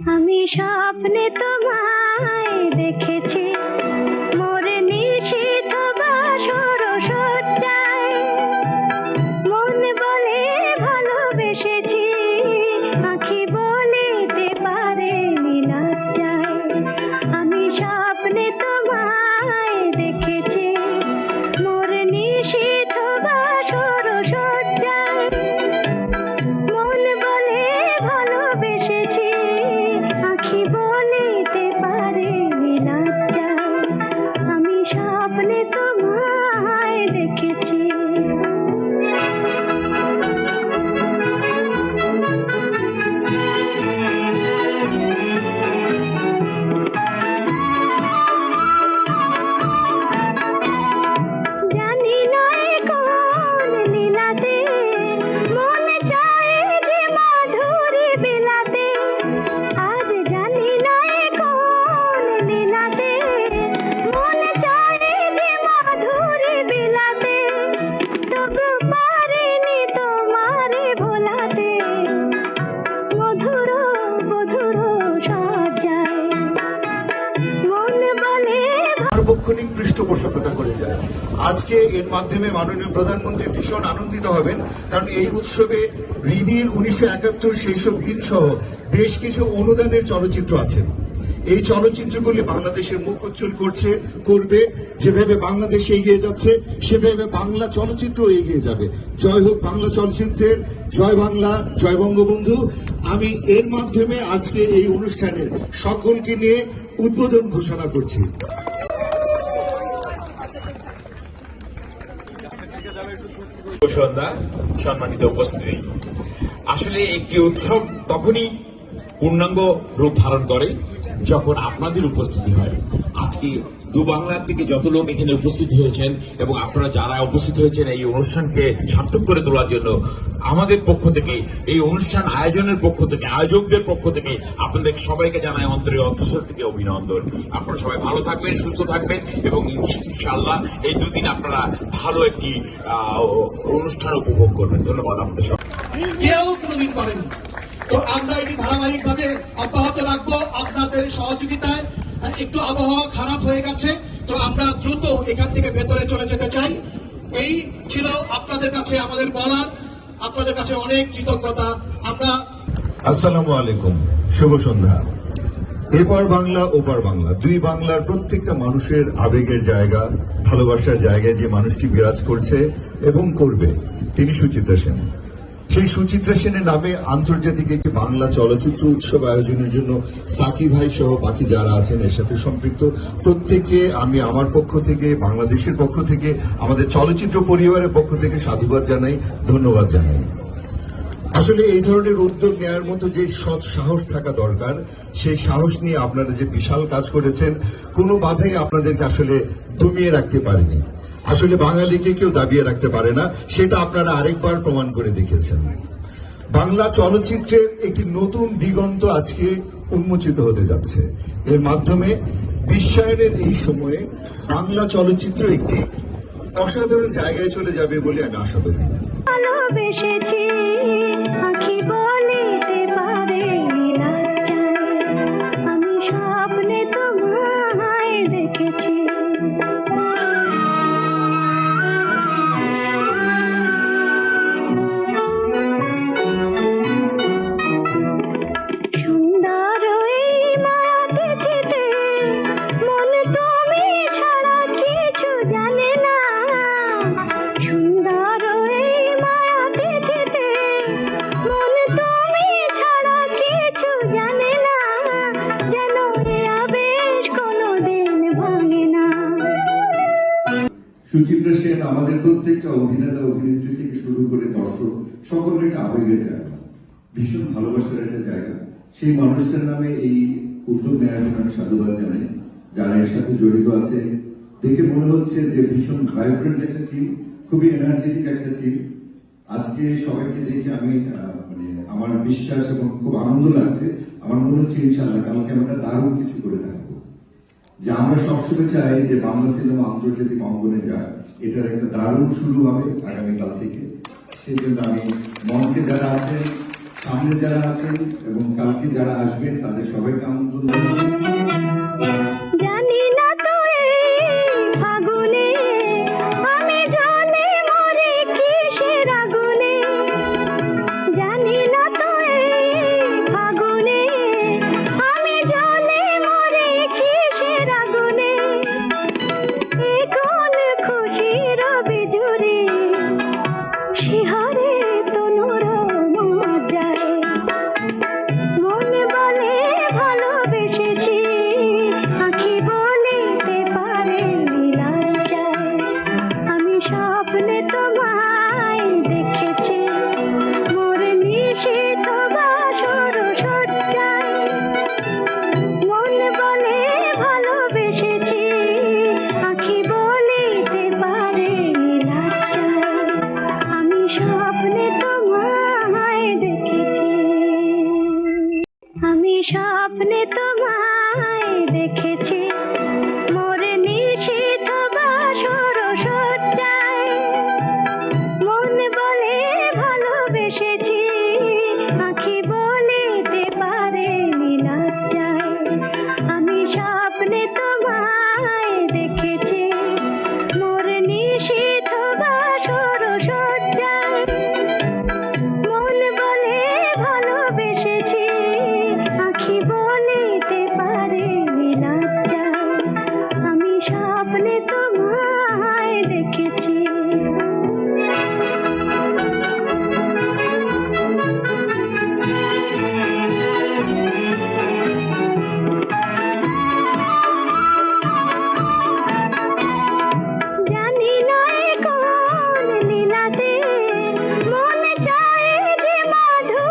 আমি স্বপ্নে তোমায় দেখেছি। সার্বক্ষণিক পৃষ্ঠপোষকতা করে যায়। আজকে এর মাধ্যমে মাননীয় প্রধানমন্ত্রী ভীষণ আনন্দিত হবেন, কারণ এই উৎসবে রিদির উনিশশো একাত্তর সেই সব দিন সহ বেশ কিছু অনুদানের চলচ্চিত্র আছে। এই চলচ্চিত্রগুলি বাংলাদেশের মুখ উজ্জ্বল করছে, করবে, যেভাবে বাংলাদেশ এগিয়ে যাচ্ছে, সেভাবে বাংলা চলচ্চিত্র এগিয়ে যাবে। জয় হোক বাংলা চলচ্চিত্রের, জয় বাংলা, জয় বঙ্গবন্ধু। আমি এর মাধ্যমে আজকে এই অনুষ্ঠানের সকলকে নিয়ে উদ্বোধন ঘোষণা করছি। সন্ধ্যা সম্মানিত উপস্থিতি। আসলে একটি উৎসব তখনই পূর্ণাঙ্গ রূপ ধারণ করে যখন আপনাদের উপস্থিতি হয়। আজকে দু বাংলার থেকে যত লোক এখানে উপস্থিত হয়েছেন এবং আপনারা যারা উপস্থিত হয়েছেন এই অনুষ্ঠানকে সার্থক করে তোলার জন্য, আমাদের পক্ষ থেকে, এই অনুষ্ঠান আয়োজনের পক্ষ থেকে, আয়োজকদের পক্ষ থেকে আপনাদের সবাইকে জানাই অন্তরে অন্তঃস্থল থেকে অভিনন্দন। আপনারা সবাই ভালো থাকবেন, সুস্থ থাকবেন এবং ইনশাআল্লাহ এই দুদিন আপনারা ভালো একটি অনুষ্ঠান উপভোগ করবেন। ধন্যবাদ আপনাদের সবাই কেউ কোনোদিন করেনি। তো আমরা এটি ধারাবাহিকভাবে অব্যাহত রাখব। আপনাদের সহযোগিতায় একটু আবহাওয়া খারাপ হয়ে গেছে, তো আমরা দ্রুত এখান থেকে ভেতরে চলে যেতে চাই। এই ছিল আপনাদের কাছে আমাদের বলার, আপনাদের কাছে অনেক কৃতজ্ঞতা। আমরা আসসালামু আলাইকুম, শুভ সন্ধ্যা। এপার বাংলা ওপার বাংলা। দুই বাংলার প্রত্যেকটা মানুষের আবেগের জায়গা, ভালোবাসার জায়গায় যে মানুষটি বিরাজ করছে এবং করবে, তিনি সুচিত্রা সেন। সেই সুচিত্রা সেনের নামে আন্তর্জাতিক একটি বাংলা চলচ্চিত্র উৎসব আয়োজনের জন্য সাকি ভাই সহ বাকি যারা আছেন এর সাথে সম্পৃক্ত। প্রত্যেকে আমি আমার পক্ষ থেকে, বাংলাদেশের পক্ষ থেকে, আমাদের চলচ্চিত্র পরিবারের পক্ষ থেকে সাধুবাদ জানাই, ধন্যবাদ জানাই। আসলে এই ধরনের উদ্যোগ নেওয়ার মতো যে সৎ সাহস থাকা দরকার, সেই সাহস নিয়ে আপনারা যে বিশাল কাজ করেছেন, কোনো বাধাই আপনাদেরকে আসলে দমিয়ে রাখতে পারেনি। আসলে বাঙালিকে কেউ দাবিয়ে রাখতে পারে না, সেটা আপনারা আরেকবার প্রমাণ করে দেখিয়েছেন। বাংলা চলচ্চিত্রের একটি নতুন দিগন্ত আজকে উন্মোচিত হতে যাচ্ছে। এর মাধ্যমে বিশ্বায়নের এই সময়ে বাংলা চলচ্চিত্র একটি অসাধারণ জায়গায় চলে যাবে বলে আমি আশাবাদী সুচিত্রা সেন আমাদের প্রত্যেকটা অভিনেতা, অভিনেত্রী থেকে শুরু করে দর্শক সকলের একটা আবেগের জায়গা। ভীষণ ভালোবাসার একটা জায়গা। সেই মানুষটার নামে এই উদ্যোগ নেওয়ার জন্য আমি সাধুবাদ জানাই, যারা এর সাথে জড়িত আছে দেখে মনে হচ্ছে যে ভীষণ ভাইব্রেন্ট একটা টিম খুবই এনার্জেটিক একটা টিম আজকে সবাইকে দেখে আমি মানে আমার বিশ্বাস এবং খুব আনন্দ লাগছে। আমার মনে হচ্ছে ইনশাল্লাহ কালকে আমরা দারুণ কিছু করে থাকব যে আমরা সবসময় চাই যে বাংলা সিনেমা আন্তর্জাতিক অঙ্গনে যায় এটার একটা দারুণ শুরু হবে আগামীকাল থেকে। সেই জন্য আমি মঞ্চে যারা আছেন, সামনে যারা আছেন এবং কালকে যারা আসবেন, তাদের সবাইকে আমি স্বপ্নে তোমায় দেখেছি